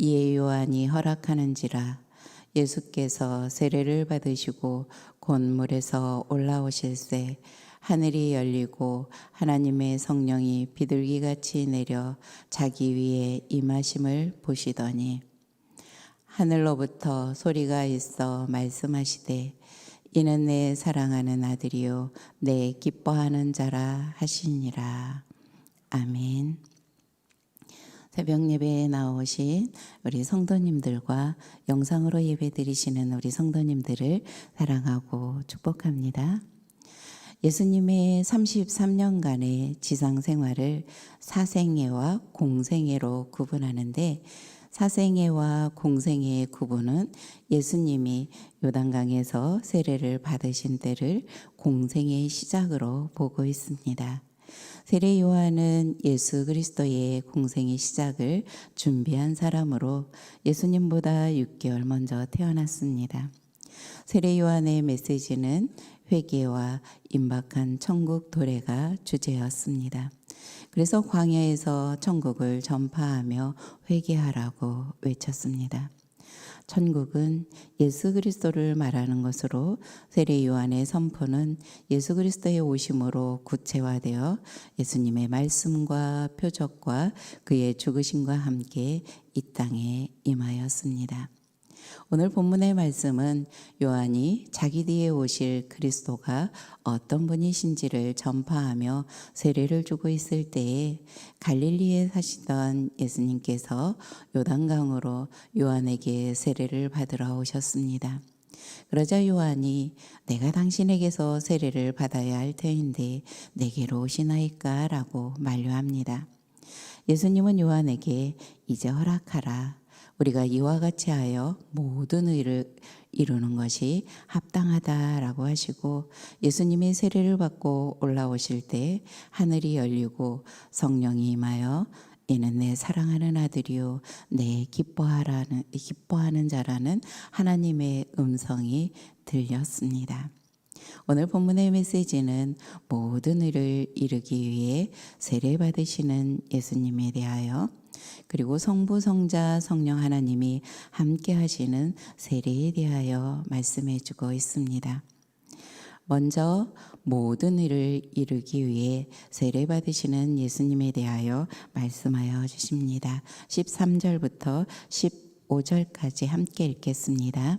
이에 요한이 허락하는지라 예수께서 세례를 받으시고 곤물에서 올라오실새 하늘이 열리고 하나님의 성령이 비둘기같이 내려 자기 위에 임하심을 보시더니 하늘로부터 소리가 있어 말씀하시되 이는 내 사랑하는 아들이요 내 기뻐하는 자라 하시니라 아멘. 새벽 예배에 나오신 우리 성도님들과 영상으로 예배 드리시는 우리 성도님들을 사랑하고 축복합니다. 예수님의 33년간의 지상 생활을 사생애와 공생애로 구분하는데 사생애와 공생애의 구분은 예수님이 요단강에서 세례를 받으신 때를 공생애의 시작으로 보고 있습니다. 세례 요한은 예수 그리스도의 공생의 시작을 준비한 사람으로 예수님보다 6개월 먼저 태어났습니다. 세례 요한의 메시지는 회개와 임박한 천국 도래가 주제였습니다. 그래서 광야에서 천국을 전파하며 회개하라고 외쳤습니다. 천국은 예수 그리스도를 말하는 것으로 세례 요한의 선포는 예수 그리스도의 오심으로 구체화되어 예수님의 말씀과 표적과 그의 죽으심과 함께 이 땅에 임하였습니다. 오늘 본문의 말씀은 요한이 자기 뒤에 오실 그리스도가 어떤 분이신지를 전파하며 세례를 주고 있을 때에 갈릴리에 사시던 예수님께서 요단강으로 요한에게 세례를 받으러 오셨습니다. 그러자 요한이 내가 당신에게서 세례를 받아야 할 터인데 내게로 오시나이까 라고 만류합니다. 예수님은 요한에게 이제 허락하라. 우리가 이와 같이 하여 모든 의를 이루는 것이 합당하다라고 하시고 예수님의 세례를 받고 올라오실 때 하늘이 열리고 성령이 임하여 이는 내 사랑하는 아들이요 내 기뻐하라는 기뻐하는 자라는 하나님의 음성이 들렸습니다. 오늘 본문의 메시지는 모든 의를 이루기 위해 세례 받으시는 예수님에 대하여 그리고 성부, 성자, 성령 하나님이 함께 하시는 세례에 대하여 말씀해 주고 있습니다. 먼저 모든 일을 이루기 위해 세례 받으시는 예수님에 대하여 말씀하여 주십니다. 13절부터 15절까지 함께 읽겠습니다.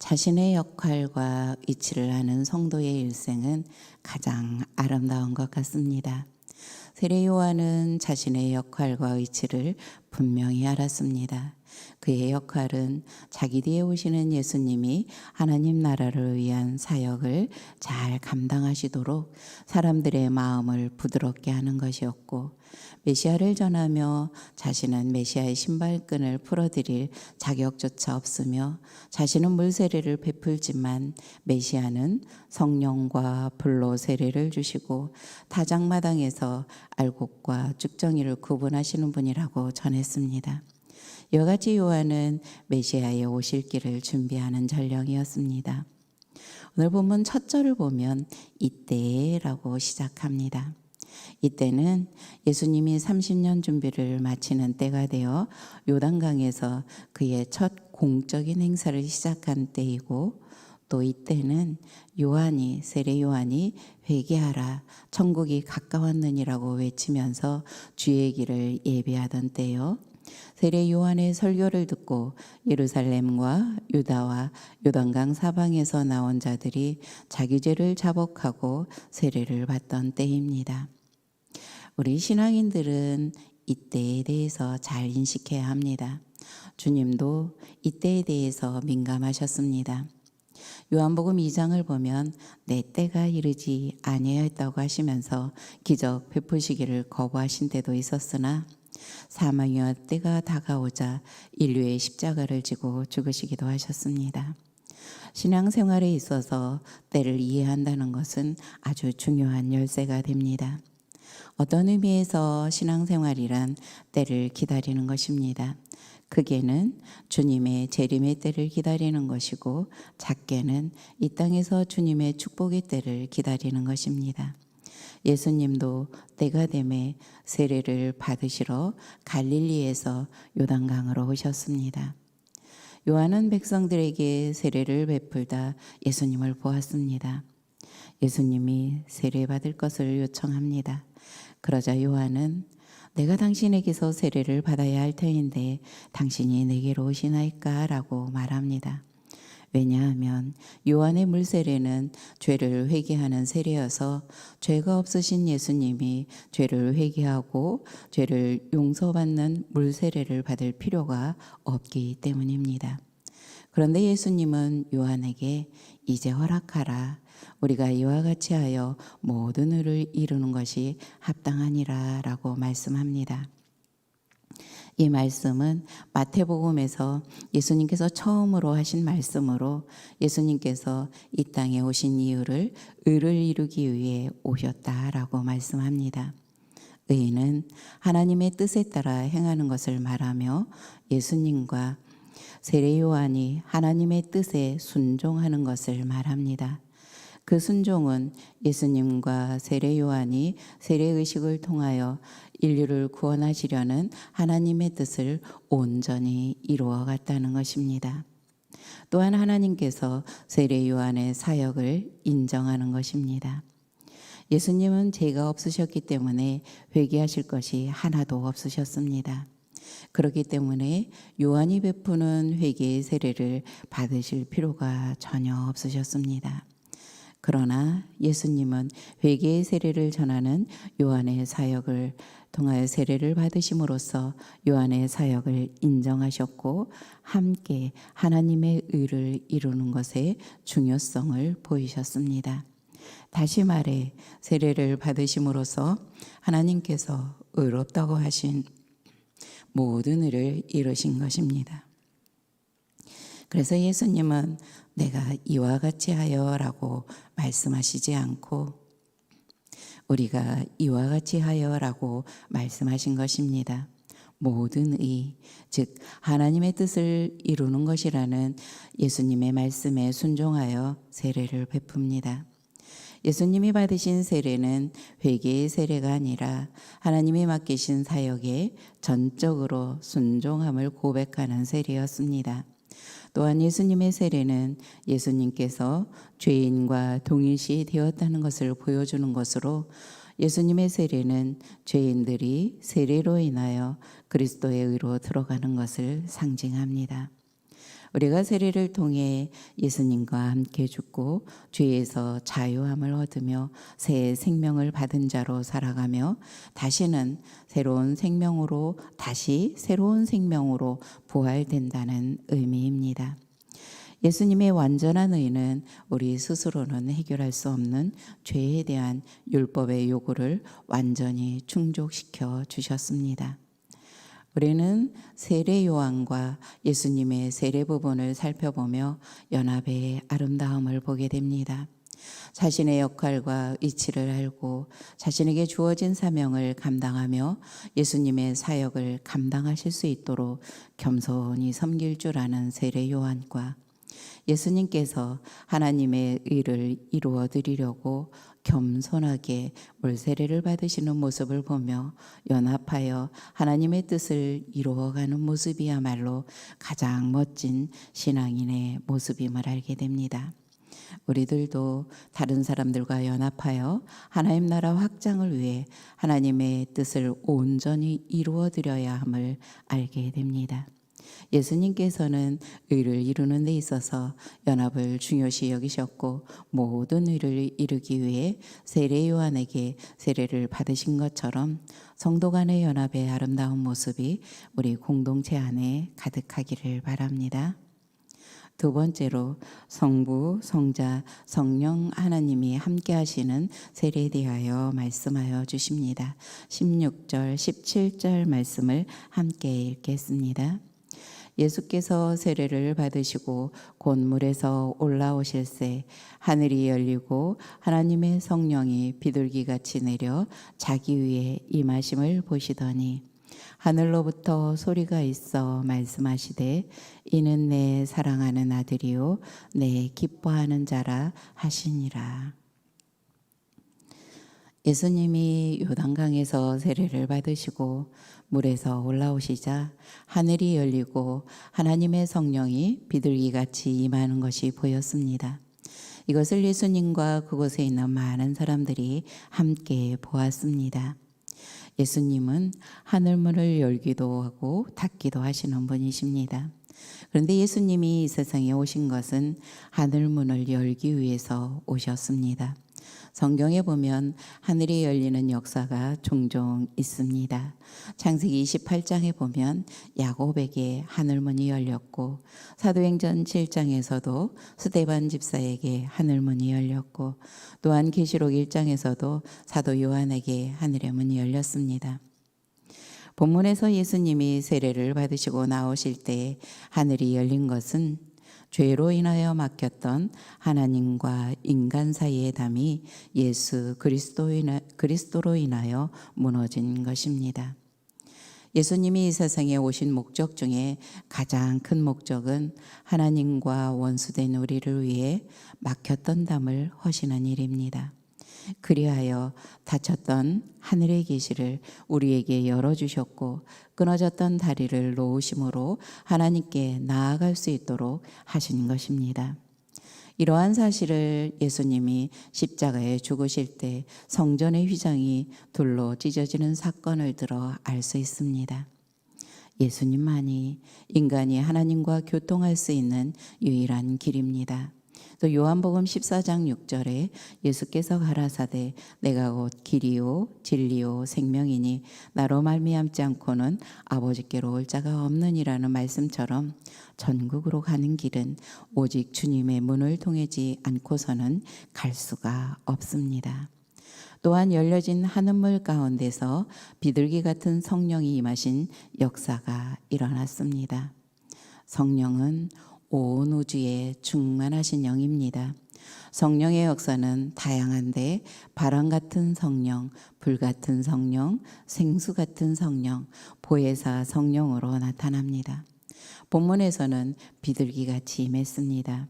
자신의 역할과 위치를 아는 성도의 일생은 가장 아름다운 것 같습니다. 세례 요한은 자신의 역할과 위치를 분명히 알았습니다. 그의 역할은 자기 뒤에 오시는 예수님이 하나님 나라를 위한 사역을 잘 감당하시도록 사람들의 마음을 부드럽게 하는 것이었고 메시아를 전하며 자신은 메시아의 신발끈을 풀어드릴 자격조차 없으며 자신은 물세례를 베풀지만 메시아는 성령과 불로 세례를 주시고 타작마당에서 알곡과 쭉정이를 구분하시는 분이라고 전했습니다. 같이 요한은 메시아의 오실 길을 준비하는 전령이었습니다. 오늘 본문 첫 절을 보면 이때라고 시작합니다. 이때는 예수님이 30년 준비를 마치는 때가 되어 요단강에서 그의 첫 공적인 행사를 시작한 때이고 또 이때는 요한이 세례 요한이 회개하라 천국이 가까웠느니라고 외치면서 주의 길을 예비하던 때요. 세례 요한의 설교를 듣고 예루살렘과 유다와 요단강 사방에서 나온 자들이 자기 죄를 자복하고 세례를 받던 때입니다. 우리 신앙인들은 이때에 대해서 잘 인식해야 합니다. 주님도 이때에 대해서 민감하셨습니다. 요한복음 2장을 보면 내 때가 이르지 아니하였다고 하시면서 기적 베푸시기를 거부하신 때도 있었으나 사망의 때가 다가오자 인류의 십자가를 지고 죽으시기도 하셨습니다. 신앙생활에 있어서 때를 이해한다는 것은 아주 중요한 열쇠가 됩니다. 어떤 의미에서 신앙생활이란 때를 기다리는 것입니다. 크게는 주님의 재림의 때를 기다리는 것이고 작게는 이 땅에서 주님의 축복의 때를 기다리는 것입니다. 예수님도 때가 되매 세례를 받으시러 갈릴리에서 요단강으로 오셨습니다. 요한은 백성들에게 세례를 베풀다 예수님을 보았습니다. 예수님이 세례 받을 것을 요청합니다. 그러자 요한은 내가 당신에게서 세례를 받아야 할 터인데 당신이 내게로 오시나이까? 라고 말합니다. 왜냐하면 요한의 물세례는 죄를 회개하는 세례여서 죄가 없으신 예수님이 죄를 회개하고 죄를 용서받는 물세례를 받을 필요가 없기 때문입니다. 그런데 예수님은 요한에게 이제 허락하라. 우리가 이와 같이 하여 모든 의를 이루는 것이 합당하니라 라고 말씀합니다. 이 말씀은 마태복음에서 예수님께서 처음으로 하신 말씀으로 예수님께서 이 땅에 오신 이유를 의를 이루기 위해 오셨다라고 말씀합니다. 의는 하나님의 뜻에 따라 행하는 것을 말하며 예수님과 세례 요한이 하나님의 뜻에 순종하는 것을 말합니다. 그 순종은 예수님과 세례 요한이 세례 의식을 통하여 인류를 구원하시려는 하나님의 뜻을 온전히 이루어 갔다는 것입니다. 또한 하나님께서 세례 요한의 사역을 인정하는 것입니다. 예수님은 죄가 없으셨기 때문에 회개하실 것이 하나도 없으셨습니다. 그렇기 때문에 요한이 베푸는 회개의 세례를 받으실 필요가 전혀 없으셨습니다. 그러나 예수님은 회개의 세례를 전하는 요한의 사역을 통하여 세례를 받으심으로써 요한의 사역을 인정하셨고 함께 하나님의 의를 이루는 것의 중요성을 보이셨습니다. 다시 말해 세례를 받으심으로써 하나님께서 의롭다고 하신 모든 일을 이루신 것입니다. 그래서 예수님은 내가 이와 같이 하여라고 말씀하시지 않고 우리가 이와 같이 하여라고 말씀하신 것입니다. 모든 의, 즉 하나님의 뜻을 이루는 것이라는 예수님의 말씀에 순종하여 세례를 베풉니다. 예수님이 받으신 세례는 회개의 세례가 아니라 하나님이 맡기신 사역에 전적으로 순종함을 고백하는 세례였습니다. 또한 예수님의 세례는 예수님께서 죄인과 동일시 되었다는 것을 보여주는 것으로 예수님의 세례는 죄인들이 세례로 인하여 그리스도의 의로 들어가는 것을 상징합니다. 우리가 세례를 통해 예수님과 함께 죽고 죄에서 자유함을 얻으며 새 생명을 받은 자로 살아가며 다시는 새로운 생명으로 다시 새로운 생명으로 부활된다는 의미입니다. 예수님의 완전한 의는 우리 스스로는 해결할 수 없는 죄에 대한 율법의 요구를 완전히 충족시켜 주셨습니다. 우리는 세례 요한과 예수님의 세례 부분을 살펴보며 연합의 아름다움을 보게 됩니다. 자신의 역할과 이치를 알고 자신에게 주어진 사명을 감당하며 예수님의 사역을 감당하실 수 있도록 겸손히 섬길 줄 아는 세례 요한과 예수님께서 하나님의 의를 이루어 드리려고 겸손하게 물세례를 받으시는 모습을 보며 연합하여 하나님의 뜻을 이루어가는 모습이야말로 가장 멋진 신앙인의 모습임을 알게 됩니다. 우리들도 다른 사람들과 연합하여 하나님 나라 확장을 위해 하나님의 뜻을 온전히 이루어 드려야 함을 알게 됩니다. 예수님께서는 의를 이루는 데 있어서 연합을 중요시 여기셨고 모든 의를 이루기 위해 세례 요한에게 세례를 받으신 것처럼 성도 간의 연합의 아름다운 모습이 우리 공동체 안에 가득하기를 바랍니다. 두 번째로 성부, 성자, 성령 하나님이 함께 하시는 세례에 대하여 말씀하여 주십니다. 16절, 17절 말씀을 함께 읽겠습니다. 예수께서 세례를 받으시고 곤물에서 올라오실새 하늘이 열리고 하나님의 성령이 비둘기같이 내려 자기 위에 임하심을 보시더니 하늘로부터 소리가 있어 말씀하시되 이는 내 사랑하는 아들이요 내 기뻐하는 자라 하시니라. 예수님이 요단강에서 세례를 받으시고 물에서 올라오시자 하늘이 열리고 하나님의 성령이 비둘기같이 임하는 것이 보였습니다. 이것을 예수님과 그곳에 있는 많은 사람들이 함께 보았습니다. 예수님은 하늘문을 열기도 하고 닫기도 하시는 분이십니다. 그런데 예수님이 이 세상에 오신 것은 하늘문을 열기 위해서 오셨습니다. 성경에 보면 하늘이 열리는 역사가 종종 있습니다. 창세기 28장에 보면 야곱에게 하늘문이 열렸고 사도행전 7장에서도 스데반 집사에게 하늘문이 열렸고 또한 계시록 1장에서도 사도 요한에게 하늘의 문이 열렸습니다. 본문에서 예수님이 세례를 받으시고 나오실 때 하늘이 열린 것은 죄로 인하여 막혔던 하나님과 인간 사이의 담이 예수 그리스도로 인하여 무너진 것입니다. 예수님이 이 세상에 오신 목적 중에 가장 큰 목적은 하나님과 원수된 우리를 위해 막혔던 담을 허시는 일입니다. 그리하여 닫혔던 하늘의 계시를 우리에게 열어주셨고 끊어졌던 다리를 놓으심으로 하나님께 나아갈 수 있도록 하신 것입니다. 이러한 사실을 예수님이 십자가에 죽으실 때 성전의 휘장이 둘로 찢어지는 사건을 들어 알 수 있습니다. 예수님만이 인간이 하나님과 교통할 수 있는 유일한 길입니다. 또 요한복음 14장 6절에 예수께서 가라사대 내가 곧 길이요 진리요 생명이니 나로 말미암지 않고는 아버지께로 올 자가 없느니라는 말씀처럼 전국으로 가는 길은 오직 주님의 문을 통하지 않고서는 갈 수가 없습니다. 또한 열려진 하늘물 가운데서 비둘기 같은 성령이 임하신 역사가 일어났습니다. 성령은 온 우주에 충만하신 영입니다. 성령의 역사는 다양한데 바람 같은 성령, 불 같은 성령, 생수 같은 성령, 보혜사 성령으로 나타납니다. 본문에서는 비둘기 같이 임했습니다.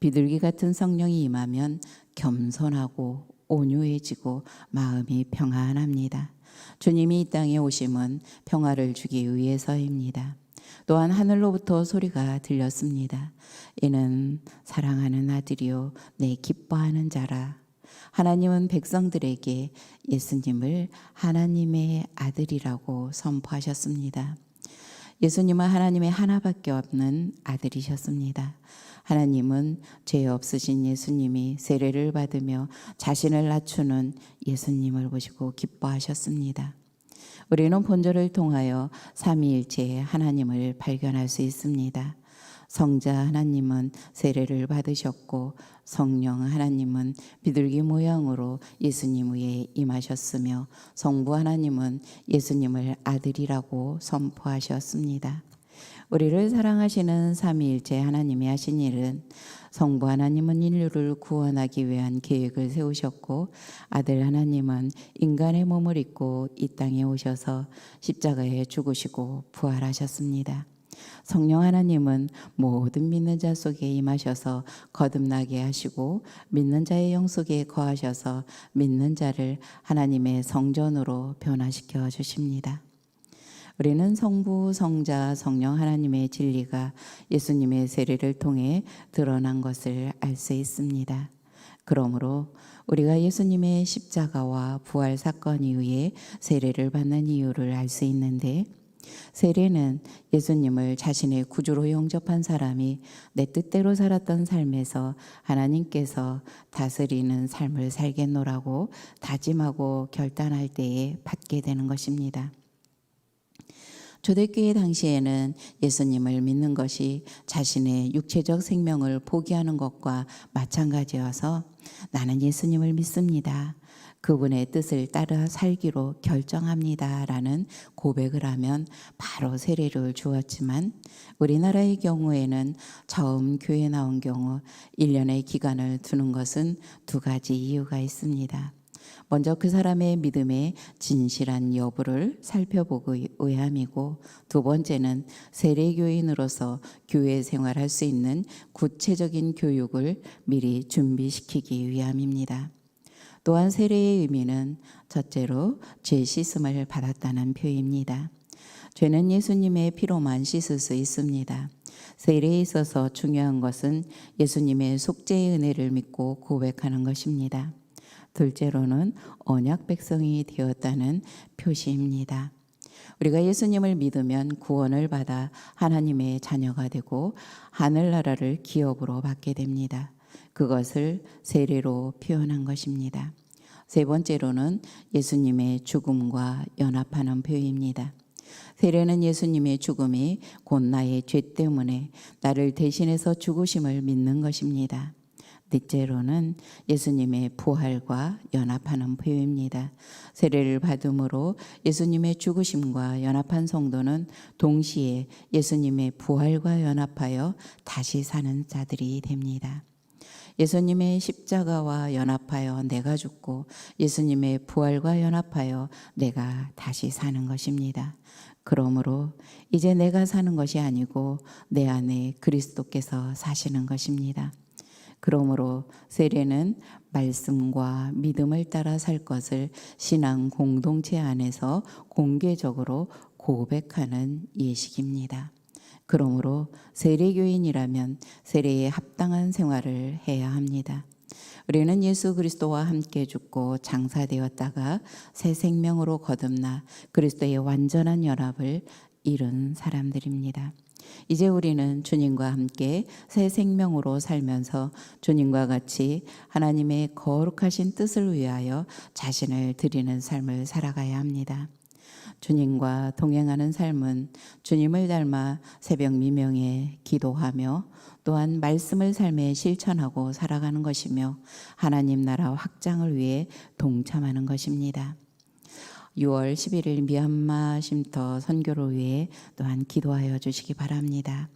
비둘기 같은 성령이 임하면 겸손하고 온유해지고 마음이 평안합니다. 주님이 이 땅에 오심은 평화를 주기 위해서입니다. 또한 하늘로부터 소리가 들렸습니다. 이는 사랑하는 아들이요 내 기뻐하는 자라. 하나님은 백성들에게 예수님을 하나님의 아들이라고 선포하셨습니다. 예수님은 하나님의 하나밖에 없는 아들이셨습니다. 하나님은 죄 없으신 예수님이 세례를 받으며 자신을 낮추는 예수님을 보시고 기뻐하셨습니다. 우리는 본절을 통하여 삼위일체의 하나님을 발견할 수 있습니다. 성자 하나님은 세례를 받으셨고 성령 하나님은 비둘기 모양으로 예수님 위에 임하셨으며 성부 하나님은 예수님을 아들이라고 선포하셨습니다. 우리를 사랑하시는 삼위일체 하나님이 하신 일은 성부 하나님은 인류를 구원하기 위한 계획을 세우셨고 아들 하나님은 인간의 몸을 입고 이 땅에 오셔서 십자가에 죽으시고 부활하셨습니다. 성령 하나님은 모든 믿는 자 속에 임하셔서 거듭나게 하시고 믿는 자의 영 속에 거하셔서 믿는 자를 하나님의 성전으로 변화시켜 주십니다. 우리는 성부, 성자, 성령 하나님의 진리가 예수님의 세례를 통해 드러난 것을 알 수 있습니다. 그러므로 우리가 예수님의 십자가와 부활 사건에 의해 세례를 받는 이유를 알 수 있는데 세례는 예수님을 자신의 구주로 영접한 사람이 내 뜻대로 살았던 삶에서 하나님께서 다스리는 삶을 살겠노라고 다짐하고 결단할 때에 받게 되는 것입니다. 초대교회 당시에는 예수님을 믿는 것이 자신의 육체적 생명을 포기하는 것과 마찬가지여서 나는 예수님을 믿습니다. 그분의 뜻을 따라 살기로 결정합니다. 라는 고백을 하면 바로 세례를 주었지만 우리나라의 경우에는 처음 교회 나온 경우 1년의 기간을 두는 것은 두 가지 이유가 있습니다. 먼저 그 사람의 믿음의 진실한 여부를 살펴보고 의함이고 두 번째는 세례교인으로서 교회 생활할 수 있는 구체적인 교육을 미리 준비시키기 위함입니다. 또한 세례의 의미는 첫째로 죄 씻음을 받았다는 표입니다. 죄는 예수님의 피로만 씻을 수 있습니다. 세례에 있어서 중요한 것은 예수님의 속죄의 은혜를 믿고 고백하는 것입니다. 둘째로는 언약 백성이 되었다는 표시입니다. 우리가 예수님을 믿으면 구원을 받아 하나님의 자녀가 되고 하늘나라를 기업으로 받게 됩니다. 그것을 세례로 표현한 것입니다. 세 번째로는 예수님의 죽음과 연합하는 표입니다. 세례는 예수님의 죽음이 곧 나의 죄 때문에 나를 대신해서 죽으심을 믿는 것입니다. 넷째로는 예수님의 부활과 연합하는 표입니다. 세례를 받음으로 예수님의 죽으심과 연합한 성도는 동시에 예수님의 부활과 연합하여 다시 사는 자들이 됩니다. 예수님의 십자가와 연합하여 내가 죽고 예수님의 부활과 연합하여 내가 다시 사는 것입니다. 그러므로 이제 내가 사는 것이 아니고 내 안에 그리스도께서 사시는 것입니다. 그러므로 세례는 말씀과 믿음을 따라 살 것을 신앙 공동체 안에서 공개적으로 고백하는 예식입니다. 그러므로 세례교인이라면 세례에 합당한 생활을 해야 합니다. 우리는 예수 그리스도와 함께 죽고 장사되었다가 새 생명으로 거듭나 그리스도의 완전한 연합을 이룬 사람들입니다. 이제 우리는 주님과 함께 새 생명으로 살면서 주님과 같이 하나님의 거룩하신 뜻을 위하여 자신을 드리는 삶을 살아가야 합니다. 주님과 동행하는 삶은 주님을 닮아 새벽 미명에 기도하며 또한 말씀을 삶에 실천하고 살아가는 것이며 하나님 나라 확장을 위해 동참하는 것입니다. 6월 11일 미얀마 쉼터 선교를 위해 또한 기도하여 주시기 바랍니다.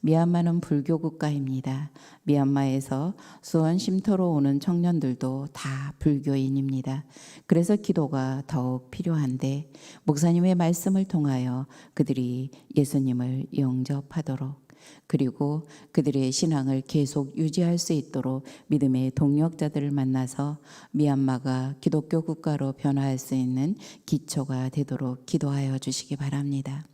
미얀마는 불교 국가입니다. 미얀마에서 수원 쉼터로 오는 청년들도 다 불교인입니다. 그래서 기도가 더욱 필요한데 목사님의 말씀을 통하여 그들이 예수님을 영접하도록 그리고 그들의 신앙을 계속 유지할 수 있도록 믿음의 동력자들을 만나서 미얀마가 기독교 국가로 변화할 수 있는 기초가 되도록 기도하여 주시기 바랍니다.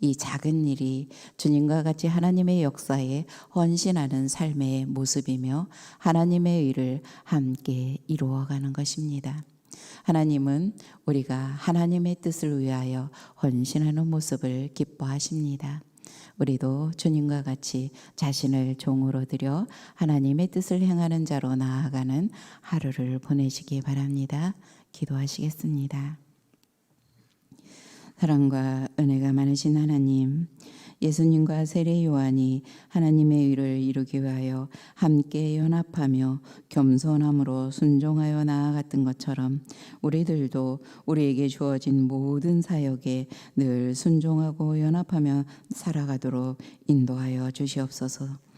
이 작은 일이 주님과 같이 하나님의 역사에 헌신하는 삶의 모습이며 하나님의 일을 함께 이루어가는 것입니다. 하나님은 우리가 하나님의 뜻을 위하여 헌신하는 모습을 기뻐하십니다. 우리도 주님과 같이 자신을 종으로 드려 하나님의 뜻을 행하는 자로 나아가는 하루를 보내시기 바랍니다. 기도하시겠습니다. 사랑과 은혜가 많으신 하나님, 예수님과 세례 요한이 하나님의 의를 이루기 위하여 함께 연합하며 겸손함으로 순종하여 나아갔던 것처럼 우리들도 우리에게 주어진 모든 사역에 늘 순종하고 연합하며 살아가도록 인도하여 주시옵소서.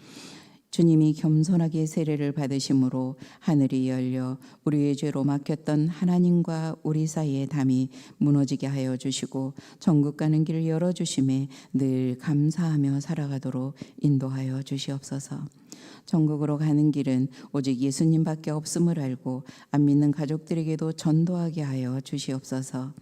주님이 겸손하게 세례를 받으심으로 하늘이 열려 우리의 죄로 막혔던 하나님과 우리 사이의 담이 무너지게 하여 주시고 천국 가는 길을 열어 주심에 늘 감사하며 살아가도록 인도하여 주시옵소서. 천국으로 가는 길은 오직 예수님밖에 없음을 알고 안 믿는 가족들에게도 전도하게 하여 주시옵소서.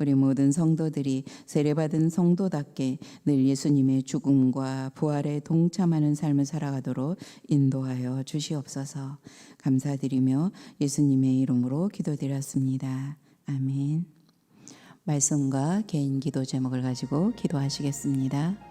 우리 모든 성도들이 세례받은 성도답게 늘 예수님의 죽음과 부활에 동참하는 삶을 살아가도록 인도하여 주시옵소서. 감사드리며 예수님의 이름으로 기도드렸습니다. 아멘. 말씀과 개인 기도 제목을 가지고 기도하시겠습니다.